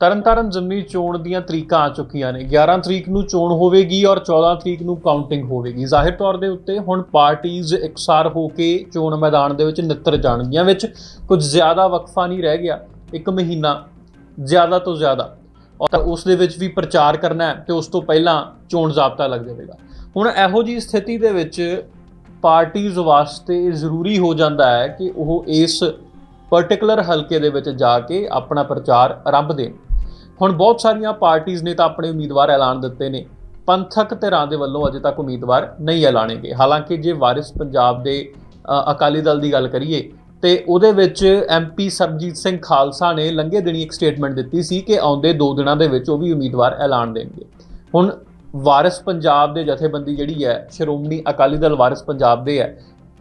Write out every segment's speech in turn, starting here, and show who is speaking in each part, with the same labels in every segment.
Speaker 1: ਤਰਨਤਾਰਨ ਜ਼ਮਨੀ ਚੋਣ ਦੀਆਂ ਤਰੀਕਾਂ ਆ ਚੁੱਕੀਆਂ ਨੇ। 11 ਤਰੀਕ ਨੂੰ ਚੋਣ ਹੋਵੇਗੀ ਔਰ 14 ਤਰੀਕ ਨੂੰ ਕਾਊਂਟਿੰਗ ਹੋਵੇਗੀ। ਜ਼ਾਹਿਰ ਤੌਰ ਦੇ ਉੱਤੇ ਹੁਣ ਪਾਰਟੀਆਂ ਇਕਸਾਰ ਹੋ ਕੇ ਚੋਣ ਮੈਦਾਨ ਦੇ ਵਿੱਚ ਨਿੱਤਰ ਜਾਣਗੀਆਂ, ਵਿੱਚ ਕੁਝ ਜ਼ਿਆਦਾ ਵਕਫਾ ਨਹੀਂ ਰਹਿ ਗਿਆ, ਇੱਕ ਮਹੀਨਾ ਜ਼ਿਆਦਾ ਤੋਂ ਜ਼ਿਆਦਾ। ਔਰ ਉਸ ਦੇ ਵਿੱਚ ਵੀ ਪ੍ਰਚਾਰ ਕਰਨਾ ਹੈ ਤੇ ਉਸ ਤੋਂ ਪਹਿਲਾਂ ਚੋਣ ਜ਼ਾਬਤਾ ਲੱਗ ਜਾਵੇਗਾ। ਹੁਣ ਇਹੋ ਜੀ ਸਥਿਤੀ ਦੇ ਵਿੱਚ ਪਾਰਟੀਆਂ ਵਾਸਤੇ ਜ਼ਰੂਰੀ ਹੋ ਜਾਂਦਾ ਹੈ ਕਿ ਉਹ ਇਸ ਪਾਰਟਿਕੂਲਰ ਹਲਕੇ ਦੇ ਵਿੱਚ ਜਾ ਕੇ ਆਪਣਾ ਪ੍ਰਚਾਰ ਆਰੰਭ ਦੇਣ। ਹੁਣ ਬਹੁਤ ਸਾਰੀਆਂ ਪਾਰਟੀਆਂ ਨੇ ਤਾਂ ਆਪਣੇ ਉਮੀਦਵਾਰ ਐਲਾਨ ਦਿੱਤੇ ਨੇ। ਪੰਥਕ ਧਿਰਾਂ ਦੇ ਵੱਲੋਂ ਅਜੇ ਤੱਕ ਉਮੀਦਵਾਰ ਨਹੀਂ ਐਲਾਨੇ ਗਏ ਹਾਲਾਂਕਿ ਜੇ ਵਾਰਿਸ ਪੰਜਾਬ ਦੇ ਅਕਾਲੀ ਦਲ ਦੀ ਗੱਲ ਕਰੀਏ, ਤੇ ਉਹਦੇ ਵਿੱਚ ਐਮਪੀ ਸਰਬਜੀਤ ਸਿੰਘ ਖਾਲਸਾ ਨੇ ਲੰਘੇ ਦਿਨੀ ਇੱਕ ਸਟੇਟਮੈਂਟ ਦਿੱਤੀ ਸੀ ਕਿ ਆਉਂਦੇ 2 ਦਿਨਾਂ ਦੇ ਵਿੱਚ ਉਹ ਵੀ ਉਮੀਦਵਾਰ ਐਲਾਨ ਦੇਣਗੇ। ਹੁਣ ਵਾਰਿਸ ਪੰਜਾਬ ਦੇ ਜਥੇਬੰਦੀ ਜਿਹੜੀ ਹੈ, ਸ਼੍ਰੋਮਣੀ ਅਕਾਲੀ ਦਲ ਵਾਰਿਸ ਪੰਜਾਬ ਦੇ ਹੈ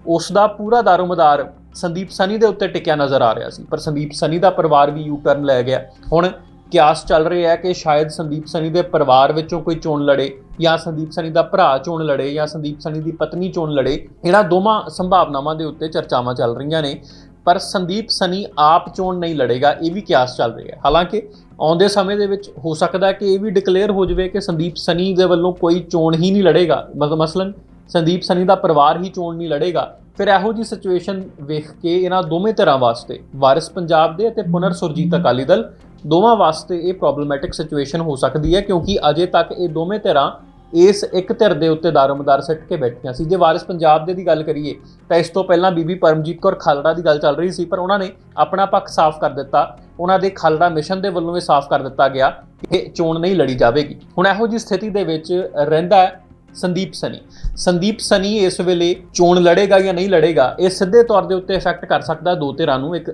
Speaker 1: ਉਸ ਦਾ ਪੂਰਾ ਦਾਰੋਮਦਾਰ ਸੰਦੀਪ ਸਨੀ ਦੇ ਉੱਤੇ ਟਿਕਿਆ ਨਜ਼ਰ ਆ ਰਿਹਾ ਸੀ। ਪਰ ਸੰਦੀਪ ਸਨੀ ਦਾ ਪਰਿਵਾਰ ਵੀ ਯੂ ਟਰਨ ਲੈ ਗਿਆ। ਹੁਣ ਕਿਆਸ ਚੱਲ ਰਿਹਾ ਹੈ ਕਿ ਸ਼ਾਇਦ ਸੰਦੀਪ ਸਨੀ ਦੇ ਪਰਿਵਾਰ ਵਿੱਚੋਂ ਕੋਈ ਚੋਣ ਲੜੇ ਜਾਂ ਸੰਦੀਪ ਸਨੀ ਦਾ ਭਰਾ ਚੋਣ ਲੜੇ ਜਾਂ ਸੰਦੀਪ ਸਨੀ ਦੀ ਪਤਨੀ ਚੋਣ ਲੜੇ, ਇਹਨਾਂ ਦੋਵਾਂ ਸੰਭਾਵਨਾਵਾਂ ਦੇ ਉੱਤੇ ਚਰਚਾਵਾਂ ਚੱਲ ਰਹੀਆਂ ਨੇ। ਪਰ ਸੰਦੀਪ ਸਨੀ ਆਪ ਚੋਣ ਨਹੀਂ ਲੜੇਗਾ, ਇਹ ਵੀ ਕਿਆਸ ਚੱਲ ਰਿਹਾ ਹੈ। ਹਾਲਾਂਕਿ ਆਉਂਦੇ ਸਮੇਂ ਦੇ ਵਿੱਚ ਹੋ ਸਕਦਾ ਕਿ ਇਹ ਵੀ ਡਿਕਲੇਅਰ ਹੋ ਜਾਵੇ ਕਿ ਸੰਦੀਪ ਸਨੀ ਦੇ ਵੱਲੋਂ ਕੋਈ ਚੋਣ ਹੀ ਨਹੀਂ ਲੜੇਗਾ। ਮਤਲਬ ਮਸਲਨ, ਸੰਦੀਪ ਸਨੀ ਦਾ ਪਰਿਵਾਰ ਹੀ ਚੋਣ ਨਹੀਂ ਲੜੇਗਾ। ਫਿਰ ਇਹੋ ਜੀ ਸਿਚੁਏਸ਼ਨ ਵੇਖ ਕੇ ਇਹਨਾਂ ਦੋਵੇਂ ਧਿਰਾਂ ਵਾਸਤੇ ਵਾਰਿਸ ਪੰਜਾਬ ਦੇ ਅਤੇ ਪੁਨਰ ਸੁਰਜੀਤ ਅਕਾਲੀ ਦਲ ਦੋਵਾਂ ਵਾਸਤੇ ਇਹ ਪ੍ਰੋਬਲਮੈਟਿਕ ਸਿਚੁਏਸ਼ਨ ਹੋ ਸਕਦੀ ਹੈ ਕਿਉਂਕਿ ਅਜੇ ਤੱਕ ਇਹ ਦੋਵੇਂ ਧਿਰਾਂ ਇਸ ਇੱਕ ਧਿਰ ਦੇ ਉੱਤੇ ਦਾਰੋਮਦਾਰ ਸਿੱਟ ਕੇ ਬੈਠੀਆਂ ਸੀ। ਜੇ ਵਾਰਿਸ ਪੰਜਾਬ ਦੇ ਦੀ ਗੱਲ ਕਰੀਏ, ਤਾਂ ਇਸ ਤੋਂ ਪਹਿਲਾਂ ਬੀਬੀ ਪਰਮਜੀਤ ਕੌਰ ਖਾਲੜਾ ਦੀ ਗੱਲ ਚੱਲ ਰਹੀ ਸੀ, ਪਰ ਉਹਨਾਂ ਨੇ ਆਪਣਾ ਪੱਖ ਸਾਫ਼ ਕਰ ਦਿੱਤਾ। ਉਹਨਾਂ ਦੇ ਖਾਲੜਾ ਮਿਸ਼ਨ ਦੇ ਵੱਲੋਂ ਇਹ ਸਾਫ਼ ਕਰ ਦਿੱਤਾ ਗਿਆ ਕਿ ਚੋਣ ਨਹੀਂ ਲੜੀ ਜਾਵੇਗੀ। ਹੁਣ ਇਹੋ ਜੀ ਸਥਿਤੀ ਦੇ ਵਿੱਚ ਰਹਿੰਦਾ ਹੈ ਸੰਦੀਪ ਸਨੀ। ਸੰਦੀਪ ਸਨੀ ਇਸ ਵੇਲੇ ਚੋਣ ਲੜੇਗਾ ਜਾਂ ਨਹੀਂ ਲੜੇਗਾ, ਇਹ ਸਿੱਧੇ ਤੌਰ ਦੇ ਉੱਤੇ ਇਫੈਕਟ ਕਰ ਸਕਦਾ ਦੋ ਧਿਰਾਂ ਨੂੰ। ਇੱਕ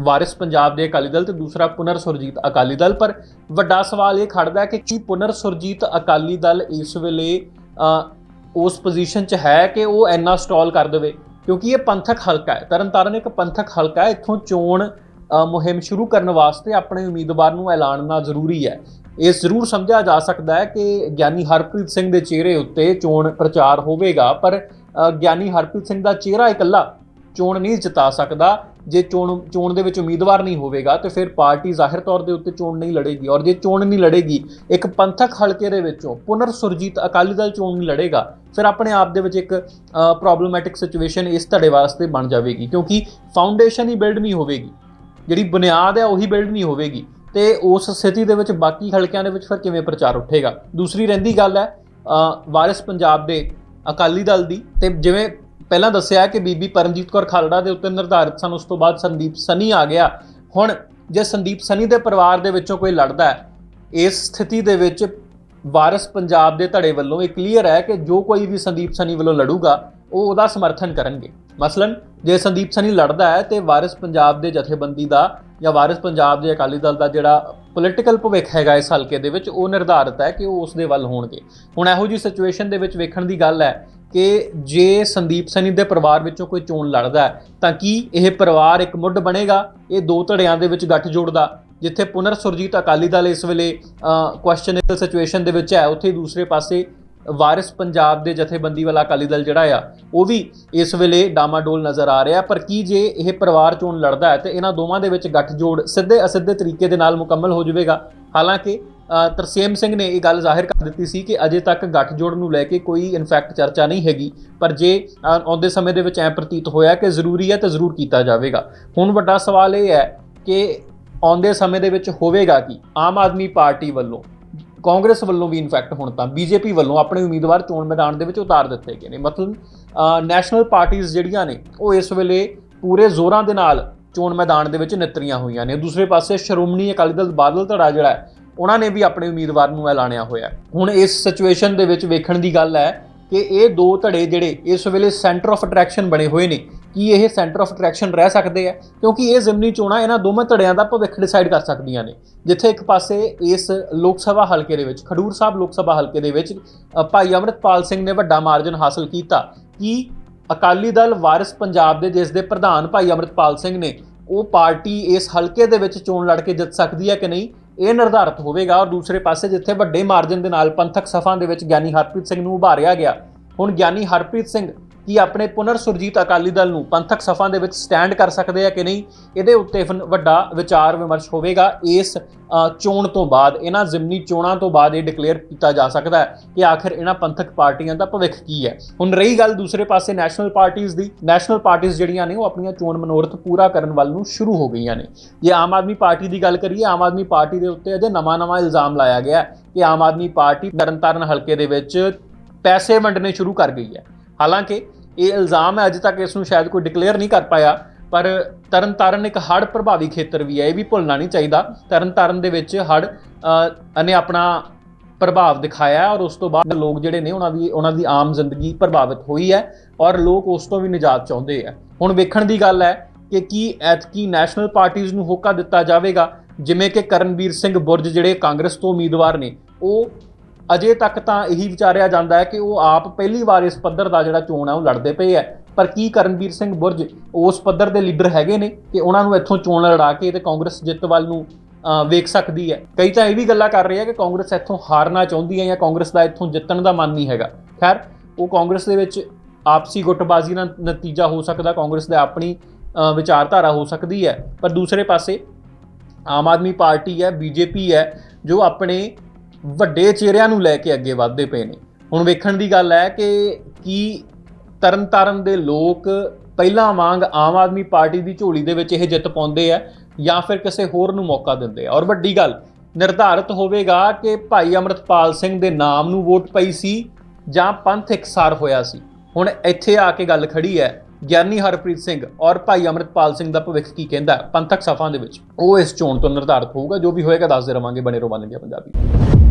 Speaker 1: ਵਾਰਿਸ ਪੰਜਾਬ ਦੇ ਅਕਾਲੀ ਦਲ ਤੇ ਦੂਸਰਾ ਪੁਨਰ ਸੁਰਜੀਤ ਅਕਾਲੀ ਦਲ। ਪਰ ਵੱਡਾ ਸਵਾਲ ਇਹ ਖੜਦਾ ਕਿ ਕੀ ਪੁਨਰ ਸੁਰਜੀਤ ਅਕਾਲੀ ਦਲ ਇਸ ਵੇਲੇ ਉਸ ਪੋਜੀਸ਼ਨ 'ਚ ਹੈ ਕਿ ਉਹ ਇੰਨਾ ਸਟਾਲ ਕਰ ਦੇਵੇ? ਕਿਉਂਕਿ ਇਹ ਪੰਥਕ ਹਲਕਾ ਹੈ। ਤਰਨਤਾਰਨ ਇੱਕ ਪੰਥਕ ਹਲਕਾ ਹੈ। ਇੱਥੋਂ ਚੋਣ ਮੁਹਿੰਮ ਸ਼ੁਰੂ ਕਰਨ ਵਾਸਤੇ ਆਪਣੇ ਉਮੀਦਵਾਰ ਨੂੰ ਐਲਾਨਣਾ ਜ਼ਰੂਰੀ ਹੈ। ਇਹ ਜ਼ਰੂਰ ਸਮਝਿਆ ਜਾ ਸਕਦਾ ਹੈ ਕਿ ਗਿਆਨੀ ਹਰਪ੍ਰੀਤ ਸਿੰਘ ਦੇ ਚਿਹਰੇ ਉੱਤੇ ਚੋਣ ਪ੍ਰਚਾਰ ਹੋਵੇਗਾ। ਪਰ ਗਿਆਨੀ ਹਰਪ੍ਰੀਤ ਸਿੰਘ ਦਾ ਚਿਹਰਾ ਇਕੱਲਾ ਚੋਣ ਨਹੀਂ ਜਿਤਾ ਸਕਦਾ। ਜੇ ਚੋਣ ਚੋਣ ਦੇ ਵਿੱਚ ਉਮੀਦਵਾਰ ਨਹੀਂ ਹੋਵੇਗਾ, ਤੇ ਫਿਰ ਪਾਰਟੀ ਜ਼ਾਹਿਰ ਤੌਰ ਦੇ ਉੱਤੇ ਚੋਣ ਨਹੀਂ ਲੜੇਗੀ। ਔਰ ਜੇ ਚੋਣ ਨਹੀਂ ਲੜੇਗੀ, ਇੱਕ ਪੰਥਕ ਹਲਕੇ ਦੇ ਵਿੱਚੋਂ ਪੁਨਰ ਸੁਰਜੀਤ ਅਕਾਲੀ ਦਲ ਚੋਣ ਨਹੀਂ ਲੜੇਗਾ, ਫਿਰ ਆਪਣੇ ਆਪ ਦੇ ਵਿੱਚ ਇੱਕ ਪ੍ਰੋਬਲਮੈਟਿਕ ਸਿਚੁਏਸ਼ਨ ਇਸ ਧੜੇ ਵਾਸਤੇ ਬਣ ਜਾਵੇਗੀ। ਕਿਉਂਕਿ ਫਾਊਂਡੇਸ਼ਨ ਹੀ ਬਿਲਡ ਨਹੀਂ ਹੋਵੇਗੀ। ਜਿਹੜੀ ਬੁਨਿਆਦ ਹੈ, ਉਹੀ ਬਿਲਡ ਨਹੀਂ ਹੋਵੇਗੀ। ਤੇ ਉਸ ਸਥਿਤੀ ਦੇ ਵਿੱਚ ਬਾਕੀ ਹਲਕਿਆਂ ਦੇ ਵਿੱਚ ਫਿਰ ਕਿਵੇਂ ਪ੍ਰਚਾਰ ਉੱਠੇਗਾ? ਦੂਸਰੀ ਰਹਿੰਦੀ ਗੱਲ ਹੈ ਵਾਰਿਸ ਪੰਜਾਬ ਦੇ ਅਕਾਲੀ ਦਲ ਦੀ। ਤੇ ਜਿਵੇਂ ਪਹਿਲਾਂ ਦੱਸਿਆ ਕਿ ਬੀਬੀ ਪਰਮਜੀਤ ਕੌਰ ਖਾਲੜਾ ਦੇ ਉੱਤੇ ਨਿਰਧਾਰਿਤ ਸਨ, ਉਸ ਤੋਂ ਬਾਅਦ ਸੰਦੀਪ ਸਨੀ ਆ ਗਿਆ। ਹੁਣ ਜੇ ਸੰਦੀਪ ਸਨੀ ਦੇ ਪਰਿਵਾਰ ਦੇ ਵਿੱਚੋਂ ਕੋਈ ਲੜਦਾ ਹੈ, ਇਸ ਸਥਿਤੀ ਦੇ ਵਿੱਚ ਵਾਰਿਸ ਪੰਜਾਬ ਦੇ ਧੜੇ ਵੱਲੋਂ ਇਹ ਕਲੀਅਰ ਹੈ ਕਿ ਜੋ ਕੋਈ ਵੀ ਸੰਦੀਪ ਸਨੀ ਵੱਲੋਂ ਲੜੂਗਾ, ਉਹ ਉਹਦਾ ਸਮਰਥਨ ਕਰਨਗੇ। ਮਸਲਨ, ਜੇ ਸੰਦੀਪ ਸਨੀ ਲੜਦਾ ਹੈ ਤੇ ਵਾਰਿਸ ਪੰਜਾਬ ਦੇ ਜਥੇਬੰਦੀ ਦਾ ਜਾਂ ਵਾਰਿਸ ਪੰਜਾਬ ਦੇ ਅਕਾਲੀ ਦਲ ਦਾ ਜਿਹੜਾ ਪੋਲਿਟੀਕਲ ਭਵਿੱਖ ਹੈਗਾ ਇਸ ਹਲਕੇ ਦੇ ਵਿੱਚ, ਉਹ ਨਿਰਧਾਰਿਤ ਹੈ ਕਿ ਉਹ ਉਸ ਦੇ ਵੱਲ ਹੋਣਗੇ। ਹੁਣ ਇਹੋ ਜੀ ਸਿਚੁਏਸ਼ਨ ਦੇ ਵਿੱਚ ਵੇਖਣ ਦੀ ਗੱਲ ਹੈ ਕਿ ਜੇ ਸੰਦੀਪ ਸਨੀ ਦੇ ਪਰਿਵਾਰ ਵਿੱਚੋਂ ਕੋਈ ਚੋਣ ਲੜਦਾ ਹੈ, ਤਾਂ ਕੀ ਇਹ ਪਰਿਵਾਰ ਇੱਕ ਮੁੱਢ ਬਣੇਗਾ? ਇਹ ਦੋ ਧੜਿਆਂ ਦੇ ਵਿੱਚ ਗੱਠ ਜੋੜਦਾ, ਜਿੱਥੇ ਪੁਨਰ ਸੁਰਜੀਤ ਅਕਾਲੀ ਦਲ ਇਸ ਵੇਲੇ ਕੁਐਸਚਨੇਬਲ ਸਿਚੁਏਸ਼ਨ ਦੇ ਵਿੱਚ ਹੈ। ਉੱਥੇ ਦੂਸਰੇ ਪਾਸੇ ਵਾਰਿਸ ਪੰਜਾਬ ਦੇ ਜਥੇਬੰਦੀ ਵਾਲਾ ਅਕਾਲੀ ਦਲ ਜਿਹੜਾ ਆ, ਉਹ ਵੀ ਇਸ ਵੇਲੇ ਡਾਮਾਡੋਲ ਨਜ਼ਰ ਆ ਰਿਹਾ। ਪਰ ਕੀ ਜੇ ਇਹ ਪਰਿਵਾਰ ਚੋਣ ਲੜਦਾ ਹੈ, ਤੇ ਇਹਨਾਂ ਦੋਵਾਂ ਦੇ ਵਿੱਚ ਗੱਠਜੋੜ ਸਿੱਧੇ ਅਸਿੱਧੇ ਤਰੀਕੇ ਦੇ ਨਾਲ ਮੁਕੰਮਲ ਹੋ ਜਾਵੇਗਾ? ਹਾਲਾਂਕਿ ਤਰਸੇਮ ਸਿੰਘ ਨੇ ਇਹ ਗੱਲ ਜ਼ਾਹਿਰ ਕਰ ਦਿੱਤੀ ਸੀ ਕਿ ਅਜੇ ਤੱਕ ਗੱਠਜੋੜ ਨੂੰ ਲੈ ਕੇ ਕੋਈ ਇਨਫੈਕਟ ਚਰਚਾ ਨਹੀਂ ਹੈਗੀ, ਪਰ ਜੇ ਆਉਂਦੇ ਸਮੇਂ ਦੇ ਵਿੱਚ ਐ ਪ੍ਰਤੀਤ ਹੋਇਆ ਕਿ ਜ਼ਰੂਰੀ ਹੈ ਤਾਂ ਜ਼ਰੂਰ ਕੀਤਾ ਜਾਵੇਗਾ। ਹੁਣ ਵੱਡਾ ਸਵਾਲ ਇਹ ਹੈ ਕਿ ਆਉਂਦੇ ਸਮੇਂ ਦੇ ਵਿੱਚ ਹੋਵੇਗਾ ਕੀ? ਆਮ ਆਦਮੀ ਪਾਰਟੀ ਵੱਲੋਂ, ਕਾਂਗਰਸ ਵੱਲੋਂ ਵੀ ਇਨਫੈਕਟ ਹੁਣ ਤਾਂ ਬੀਜੇਪੀ ਵੱਲੋਂ ਆਪਣੇ ਉਮੀਦਵਾਰ ਚੋਣ ਮੈਦਾਨ ਦੇ ਵਿੱਚ ਉਤਾਰ ਦਿੱਤੇ ਗਏ ਨੇ। ਮਤਲਬ ਨੈਸ਼ਨਲ ਪਾਰਟੀਆਂ ਜਿਹੜੀਆਂ ਨੇ, ਉਹ ਇਸ ਵੇਲੇ ਪੂਰੇ ਜ਼ੋਰਾਂ ਦੇ ਨਾਲ ਚੋਣ ਮੈਦਾਨ ਦੇ ਵਿੱਚ ਨਿਤਰੀਆਂ ਹੋਈਆਂ ਨੇ। ਦੂਸਰੇ ਪਾਸੇ ਸ਼੍ਰੋਮਣੀ ਅਕਾਲੀ ਦਲ ਬਾਦਲ ਧੜਾ ਜਿਹੜਾ ਹੈ ਉਹਨਾਂ ਨੇ ਵੀ ਆਪਣੇ ਉਮੀਦਵਾਰ ਨੂੰ ਐਲਾਨਿਆ ਹੋਇਆ ਹੁਣ ਇਸ ਸਿਚੁਏਸ਼ਨ ਦੇ ਵਿੱਚ ਵੇਖਣ ਦੀ ਗੱਲ ਹੈ ਕਿ ਇਹ ਦੋ ਧੜੇ ਜਿਹੜੇ ਇਸ ਵੇਲੇ ਸੈਂਟਰ ਆਫ ਅਟਰੈਕਸ਼ਨ ਬਣੇ ਹੋਏ ਨੇ, ਕੀ ਇਹ ਸੈਂਟਰ ਆਫ ਅਟਰੈਕਸ਼ਨ ਰਹਿ ਸਕਦੇ ਆ ਕਿਉਂਕਿ ਇਹ ਜ਼ਿਮਨੀ ਚੋਣਾਂ ਇਹਨਾਂ ਦੋਵੇਂ ਧੜਿਆਂ ਦਾ ਭਵਿੱਖ ਡਿਸਾਈਡ ਕਰ ਸਕਦੀਆਂ ਨੇ। ਜਿੱਥੇ ਇੱਕ ਪਾਸੇ ਇਸ ਲੋਕ ਸਭਾ ਹਲਕੇ ਦੇ ਵਿੱਚ, ਖਡੂਰ ਸਾਹਿਬ ਲੋਕ ਸਭਾ ਹਲਕੇ ਦੇ ਵਿੱਚ ਭਾਈ ਅਮਰਿਤਪਾਲ ਸਿੰਘ ਨੇ ਵੱਡਾ ਮਾਰਜਨ ਹਾਸਲ ਕੀਤਾ ਕਿ ਅਕਾਲੀ ਦਲ ਵਾਰਿਸ ਪੰਜਾਬ ਦੇ, ਜਿਸ ਦੇ ਪ੍ਰਧਾਨ ਭਾਈ ਅਮਰਿਤਪਾਲ ਸਿੰਘ ਨੇ, ਉਹ ਪਾਰਟੀ ਇਸ ਹਲਕੇ ਦੇ ਵਿੱਚ ਚੋਣ ਲੜ ਕੇ ਜਿੱਤ ਸਕਦੀ ਹੈ ਕਿ ਨਹੀਂ? ਇਹ ਨਿਰਧਾਰਤ ਹੋਵੇਗਾ ਔਰ ਦੂਸਰੇ ਪਾਸੇ ਜਿੱਥੇ ਵੱਡੇ ਮਾਰਜਨ ਦੇ ਨਾਲ ਪੰਥਕ ਸਫਾਂ ਦੇ ਵਿੱਚ ਗਿਆਨੀ ਹਰਪ੍ਰੀਤ ਸਿੰਘ ਨੂੰ ਉਭਾਰਿਆ ਗਿਆ। ਹੁਣ ਗਿਆਨੀ ਹਰਪ੍ਰੀਤ ਸਿੰਘ ਕਿ ਆਪਣੇ ਪੁਨਰ ਸੁਰਜੀਤ ਅਕਾਲੀ ਦਲ ਨੂੰ ਪੰਥਕ ਸਫਾਂ ਦੇ ਵਿੱਚ ਸਟੈਂਡ ਕਰ ਸਕਦੇ ਆ ਕਿ ਨਹੀਂ? ਇਹਦੇ ਉੱਤੇ ਫਿਰ ਵੱਡਾ ਵਿਚਾਰ ਵਿਮਰਸ਼ ਹੋਵੇਗਾ। ਇਸ ਚੋਣ ਤੋਂ ਬਾਅਦ, ਇਹਨਾਂ ਜ਼ਿਮਨੀ ਚੋਣਾਂ ਤੋਂ ਬਾਅਦ ਇਹ ਡਿਕਲੇਅਰ ਕੀਤਾ ਜਾ ਸਕਦਾ ਹੈ ਕਿ ਆਖਿਰ ਇਹਨਾਂ ਪੰਥਕ ਪਾਰਟੀਆਂ ਦਾ ਭਵਿੱਖ ਕੀ ਹੈ। ਹੁਣ ਰਹੀ ਗੱਲ ਦੂਸਰੇ ਪਾਸੇ ਨੈਸ਼ਨਲ ਪਾਰਟੀਆਂ ਦੀ। ਨੈਸ਼ਨਲ ਪਾਰਟੀਆਂ ਜਿਹੜੀਆਂ ਨੇ ਉਹ ਆਪਣੀਆਂ ਚੋਣ ਮਨੋਰਥ ਪੂਰਾ ਕਰਨ ਵੱਲ ਨੂੰ ਸ਼ੁਰੂ ਹੋ ਗਈਆਂ ਨੇ। ਜੇ ਆਮ ਆਦਮੀ ਪਾਰਟੀ ਦੀ ਗੱਲ ਕਰੀਏ, ਆਮ ਆਦਮੀ ਪਾਰਟੀ ਦੇ ਉੱਤੇ ਅਜੇ ਨਵਾਂ-ਨਵਾਂ ਇਲਜ਼ਾਮ ਲਾਇਆ ਗਿਆ ਕਿ ਆਮ ਆਦਮੀ ਪਾਰਟੀ ਤਰਨਤਾਰਨ ਹਲਕੇ ਦੇ ਵਿੱਚ ਪੈਸੇ ਵੰਡਣੇ ਸ਼ੁਰੂ ਕਰ ਗਈ ਹੈ। ਹਾਲਾਂਕਿ ਇਹ ਇਲਜ਼ਾਮ ਹੈ, ਅਜੇ ਤੱਕ ਇਸ ਨੂੰ ਸ਼ਾਇਦ ਕੋਈ ਡਿਕਲੇਅਰ ਨਹੀਂ ਕਰ ਪਾਇਆ, ਪਰ ਤਰਨਤਾਰਨ ਇੱਕ ਹੜ੍ਹ ਪ੍ਰਭਾਵੀ ਖੇਤਰ ਵੀ ਹੈ, ਇਹ ਵੀ ਭੁੱਲਣਾ ਨਹੀਂ ਚਾਹੀਦਾ। ਤਰਨਤਾਰਨ ਦੇ ਵਿੱਚ ਹੜ੍ਹ ਨੇ ਆਪਣਾ ਪ੍ਰਭਾਵ ਦਿਖਾਇਆ ਔਰ ਉਸ ਤੋਂ ਬਾਅਦ ਲੋਕ ਜਿਹੜੇ ਨੇ ਉਹਨਾਂ ਦੀ ਉਹਨਾਂ ਦੀ ਆਮ ਜ਼ਿੰਦਗੀ ਪ੍ਰਭਾਵਿਤ ਹੋਈ ਹੈ ਔਰ ਲੋਕ ਉਸ ਤੋਂ ਵੀ ਨਿਜਾਤ ਚਾਹੁੰਦੇ ਆ ਹੁਣ ਵੇਖਣ ਦੀ ਗੱਲ ਹੈ ਕਿ ਕੀ ਐਤਕੀ ਨੈਸ਼ਨਲ ਪਾਰਟੀਆਂ ਨੂੰ ਹੋਕਾ ਦਿੱਤਾ ਜਾਵੇਗਾ, ਜਿਵੇਂ ਕਿ ਕਰਨਵੀਰ ਸਿੰਘ ਬੁਰਜ ਜਿਹੜੇ ਕਾਂਗਰਸ ਤੋਂ ਉਮੀਦਵਾਰ ਨੇ, ਉਹ ਅਜੇ ਤੱਕ ਤਾਂ ਇਹੀ ਵਿਚਾਰਿਆ ਜਾਂਦਾ ਹੈ ਕਿ ਉਹ ਆਪ ਪਹਿਲੀ ਵਾਰ ਇਸ ਪੱਧਰ ਦਾ ਜਿਹੜਾ ਚੋਣ ਹੈ, ਉਹ ਲੜਦੇ ਪਏ ਹੈ। ਪਰ ਕੀ ਕਰਨਵੀਰ ਸਿੰਘ ਬੁਰਜ ਉਸ ਪੱਧਰ ਦੇ ਲੀਡਰ ਹੈਗੇ ਨੇ ਕਿ ਉਹਨਾਂ ਨੂੰ ਇੱਥੋਂ ਚੋਣ ਲੜਾ ਕੇ ਤੇ ਕਾਂਗਰਸ ਜਿੱਤ ਵੱਲ ਨੂੰ ਵੇਖ ਸਕਦੀ ਹੈ? ਕਈ ਤਾਂ ਇਹ ਵੀ ਗੱਲਾਂ ਕਰ ਰਹੇ ਆ ਕਿ ਕਾਂਗਰਸ ਇੱਥੋਂ ਹਾਰਨਾ ਚਾਹੁੰਦੀ ਹੈ ਜਾਂ ਕਾਂਗਰਸ ਦਾ ਇੱਥੋਂ ਜਿੱਤਣ ਦਾ ਮਨ ਨਹੀਂ ਹੈਗਾ। ਖੈਰ, ਉਹ ਕਾਂਗਰਸ ਦੇ ਵਿੱਚ ਆਪਸੀ ਗੁੱਟਬਾਜ਼ੀ ਦਾ ਨਤੀਜਾ ਹੋ ਸਕਦਾ, ਕਾਂਗਰਸ ਦੇ ਆਪਣੀ ਵਿਚਾਰਧਾਰਾ ਹੋ ਸਕਦੀ ਹੈ। ਪਰ ਦੂਸਰੇ ਪਾਸੇ ਆਮ ਆਦਮੀ ਪਾਰਟੀ ਹੈ, ਬੀਜੇਪੀ ਹੈ, ਜੋ ਆਪਣੇ ਵੱਡੇ ਚਿਹਰਿਆਂ ਨੂੰ ਲੈ ਕੇ ਅੱਗੇ ਵਧਦੇ ਪਏ ਨੇ। ਹੁਣ ਵੇਖਣ ਦੀ ਗੱਲ ਹੈ ਕਿ ਕੀ ਤਰਨਤਾਰਨ ਦੇ ਲੋਕ ਪਹਿਲਾਂ ਵਾਂਗ ਆਮ ਆਦਮੀ ਪਾਰਟੀ ਦੀ ਝੋਲੀ ਦੇ ਵਿੱਚ ਇਹ ਜਿੱਤ ਪਾਉਂਦੇ ਆ ਜਾਂ ਫਿਰ ਕਿਸੇ ਹੋਰ ਨੂੰ ਮੌਕਾ ਦਿੰਦੇ ਆ। ਔਰ ਵੱਡੀ ਗੱਲ, ਨਿਰਧਾਰਿਤ ਹੋਵੇਗਾ ਕਿ ਭਾਈ ਅਮਰਤਪਾਲ ਸਿੰਘ ਦੇ ਨਾਮ ਨੂੰ ਵੋਟ ਪਈ ਸੀ ਜਾਂ ਪੰਥ ਇਕਸਾਰ ਹੋਇਆ ਸੀ। ਹੁਣ ਇੱਥੇ ਆ ਕੇ ਗੱਲ ਖੜੀ ਹੈ ਗਿਆਨੀ ਹਰਪ੍ਰੀਤ ਸਿੰਘ ਔਰ ਭਾਈ ਅਮਰਤਪਾਲ ਸਿੰਘ ਦਾ ਭਵਿੱਖ ਕੀ ਕਹਿੰਦਾ ਪੰਥਕ ਸਫਾਂ ਦੇ ਵਿੱਚ। ਉਹ ਇਸ ਚੋਣ ਤੋਂ ਨਿਰਧਾਰਤ ਹੋਊਗਾ, ਜੋ ਵੀ ਹੋਏਗਾ ਦੱਸਦੇ ਰਵਾਂਗੇ ਬਣੇ ਰਹੋ ਬਣ ਪੰਜਾਬੀ।